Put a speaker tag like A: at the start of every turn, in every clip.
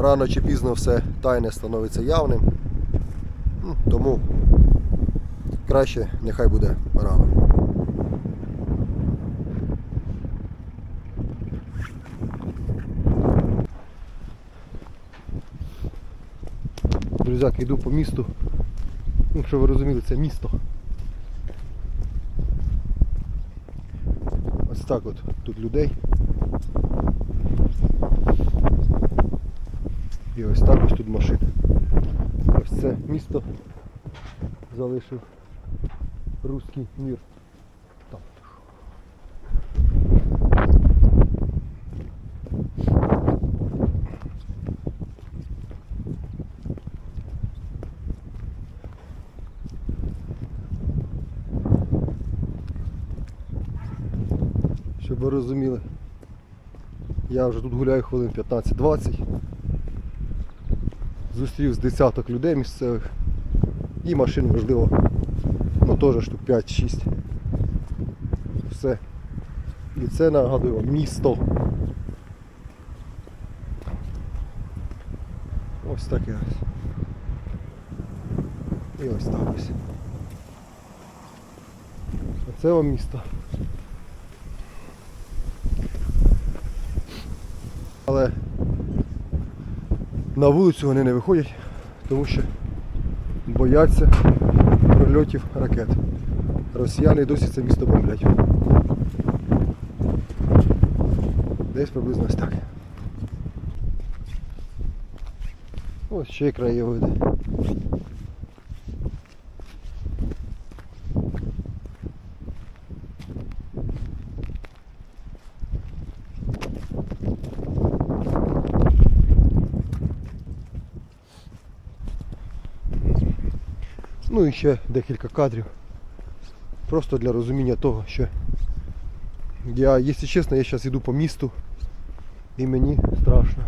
A: рано чи пізно все тайне становиться явним. Ну, Тому краще нехай буде рано. Друзяки, йду по місту. Ну, що ви розуміли, це місто. Ось так от тут людей. І ось так ось тут машин. Ось це місто залишив руський мір. Там. Щоб ви розуміли. Я вже тут гуляю хвилин 15-20. Зустрів з десяток людей місцевих. І машин можливо. Ну теж штук 5-6. Все. І це нагадую місто. Ось таке ось. І ось так ось. А це вам місто. Але на вулицю вони не виходять, тому що бояться прильотів ракет. Росіяни досі це місто бомблять. Десь приблизно ось так. Ось ще краєвиди. Ну і ще декілька кадрів. Просто для розуміння того, що я, якщо чесно, я зараз йду по місту і мені страшно.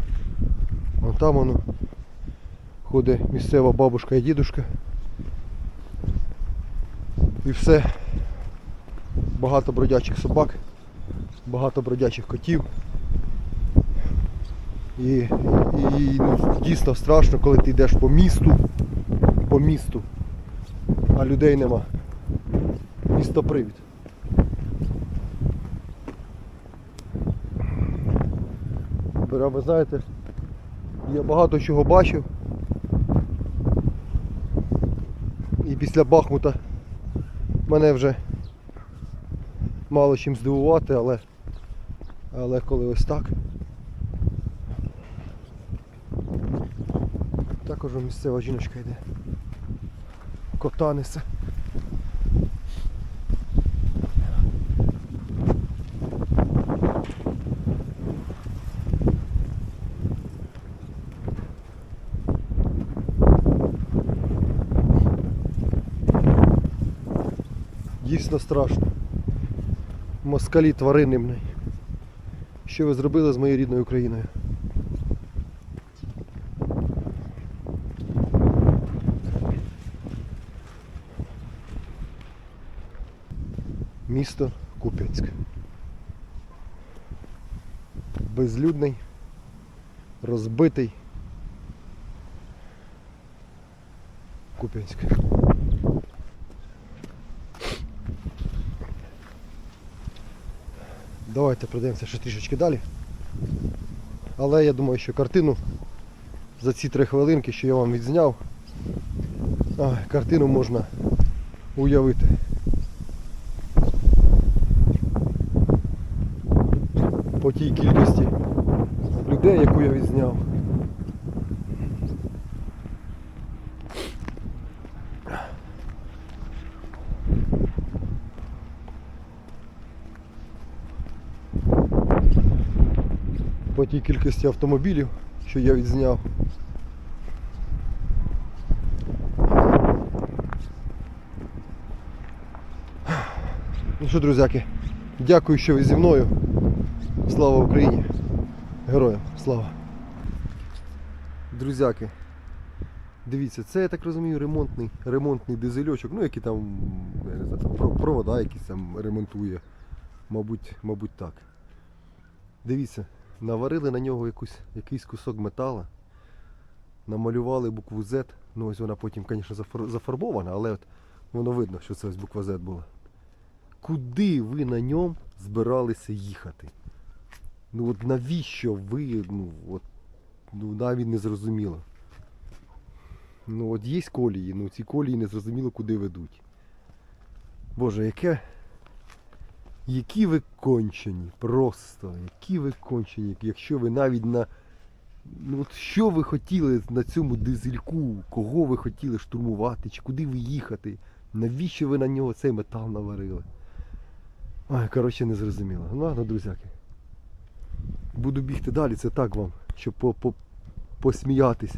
A: Вон там воно ходить місцева бабушка і дідушка. І все. Багато бродячих собак, багато бродячих котів. І, і, ну, дійсно страшно, коли ти йдеш по місту, по місту а людей нема. Місто привід. Бля, Ви знаєте, я багато чого бачив. І після Бахмута мене вже мало чим здивувати, але, але коли ось так. Також місцева жіночка йде кота. Дійсно страшно. Москалі тварини мною. Що ви зробили з моєю рідною Україною? Місто Куп'янськ. Безлюдний, розбитий Куп'янськ. Давайте пройдемося ще трішечки далі. Але я думаю, що картину за ці три хвилинки, що я вам відзняв, картину можна уявити. по тій кількості людей, яку я відзняв. По тій кількості автомобілів, що я відзняв. Ну що, друзяки, дякую, що ви зі мною. Слава Україні! Героям слава! Друзяки, дивіться, це я так розумію ремонтний ремонтний дизельочок, ну який там, я не знаю, там провода якісь там ремонтує. Мабуть, мабуть так. Дивіться, наварили на нього якусь, якийсь кусок метала. намалювали букву Z. Ну ось вона потім, звісно, зафарбована, але от воно видно, що це ось буква Z була. Куди ви на ньому збиралися їхати? Ну от навіщо ви, ну от, ну навіть не зрозуміло. Ну от є колії, ну ці колії не зрозуміло, куди ведуть. Боже, яке. Які ви кончені, просто, які ви кончені, якщо ви навіть на. Ну от що ви хотіли на цьому дизельку, кого ви хотіли штурмувати, чи куди ви їхати? Навіщо ви на нього цей метал наварили? Ой, коротше, не зрозуміло. Ну ладно, друзяки. Буду бігти далі, це так вам, щоб по, по, посміятись.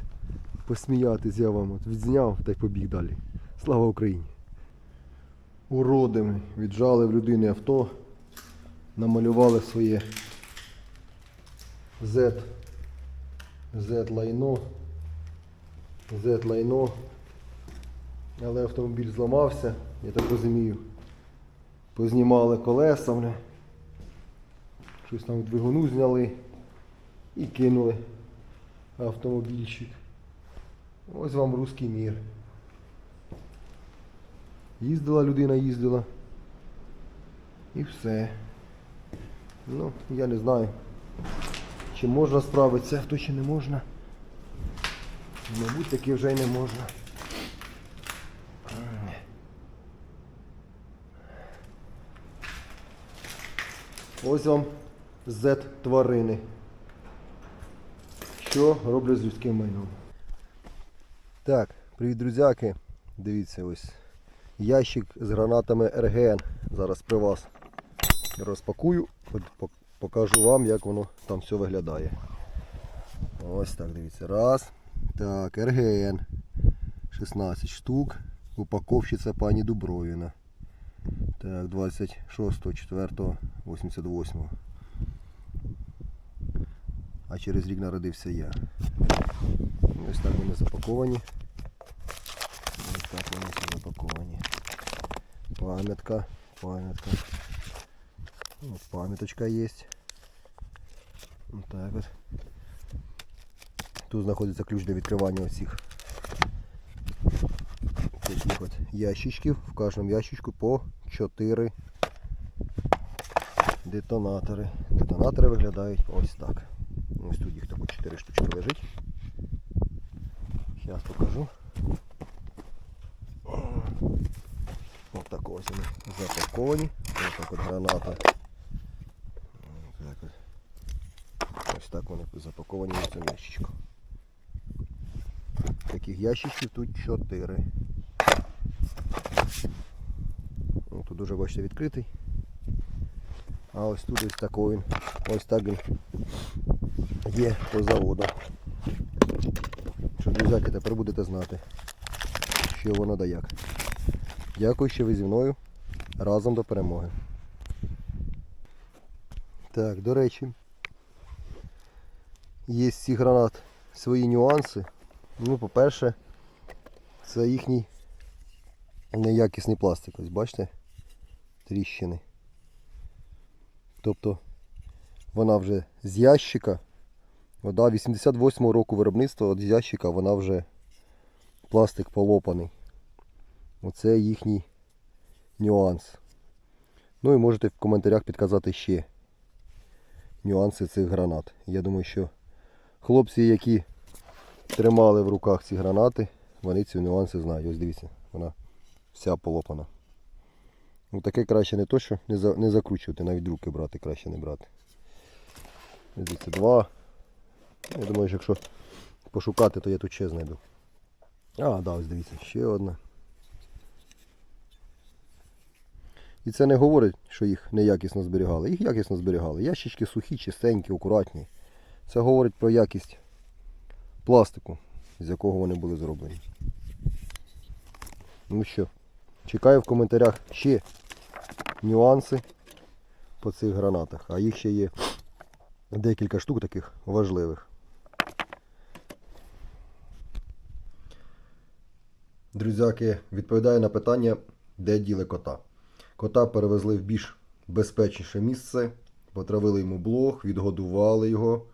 A: Посміятись я вам от відзняв та й побіг далі. Слава Україні! Уродами віджали в людини авто, намалювали своє Z, Z лайно, Z лайно. Але автомобіль зламався, я так розумію. Познімали колеса. Щось там двигуну зняли і кинули автомобільчик. Ось вам русський мір. Їздила людина, їздила. І все. Ну, я не знаю, чи можна справитися, хто чи не можна. Мабуть, таки вже й не можна. Ось вам Z тварини. Що роблять з людським майном. Так, привіт, друзяки. Дивіться ось. Ящик з гранатами РГН. Зараз при вас розпакую, покажу вам, як воно там все виглядає. Ось так, дивіться. Раз. Так, РГН. 16 штук. Упаковщиця пані Дубровіна. Так, 26.04.88. А через рік народився я. Ось так вони запаковані. Ось так вони запаковані. Пам'ятка, пам'ятка. От пам'яточка є. Так от. Тут знаходиться ключ для відкривання таких от ящичків. В кожному ящичку по 4 детонатори. Детонатори виглядають ось так. Ось тут їх тако 4 штучки лежить. Зараз покажу. Ось так ось вони запаковані. Ось так от граната. Ось так вони запаковані в цьому ящичку. Таких ящичків тут 4. Ну, Тут дуже бачите відкритий. А ось тут ось такий він. Ось так він є по заводу. Що, друзяки, тепер будете знати, що воно да як. Дякую, що ви зі мною. Разом до перемоги. Так, до речі, є з цих гранат свої нюанси. Ну, по-перше, це їхній неякісний пластик. Ось бачите? Тріщини. Тобто вона вже з ящика. Вода 88-го року виробництва з ящика вона вже пластик полопаний. Оце їхній нюанс. Ну і можете в коментарях підказати ще нюанси цих гранат. Я думаю, що хлопці, які тримали в руках ці гранати, вони ці нюанси знають. Ось дивіться, вона вся полопана. Ну таке краще не то, що не закручувати, навіть руки брати, краще не брати. Дивіться, два. Я думаю, що якщо пошукати, то я тут ще знайду. А, да, ось дивіться, ще одна. І це не говорить, що їх неякісно зберігали. Їх якісно зберігали. Ящички сухі, чистенькі, акуратні. Це говорить про якість пластику, з якого вони були зроблені. Ну що, чекаю в коментарях ще нюанси по цих гранатах. А їх ще є декілька штук таких важливих. Друзяки, відповідаю на питання, де діли кота. Кота перевезли в більш безпечніше місце, потравили йому блох, відгодували його,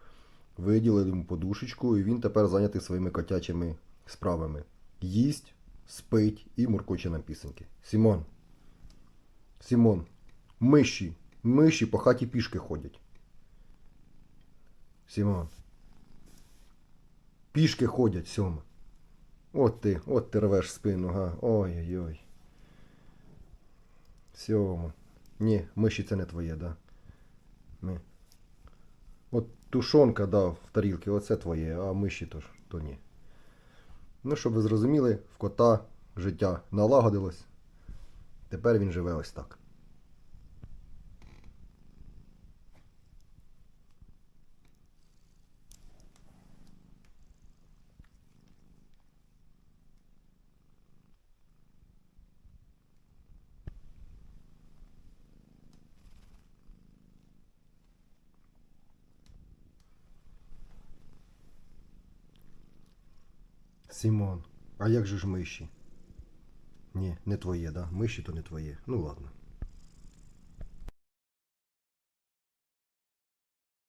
A: виділили йому подушечку, і він тепер зайнятий своїми котячими справами. Їсть, спить і муркоче на пісеньки. Сімон. Сімон. Миші. Миші по хаті пішки ходять. Сімон. Пішки ходять, сьома. От ти, от ти рвеш спину, га. Ой-ой-ой. Сьома. Ні, миші це не твоє, да? Ми. От тушонка, да, в тарілки, оце твоє, а миші то ж, то ні. Ну, щоб ви зрозуміли, в кота життя налагодилось. Тепер він живе ось так. Сімон, а як же ж миші? Ні, не твоє, да? Миші то не твоє. Ну ладно.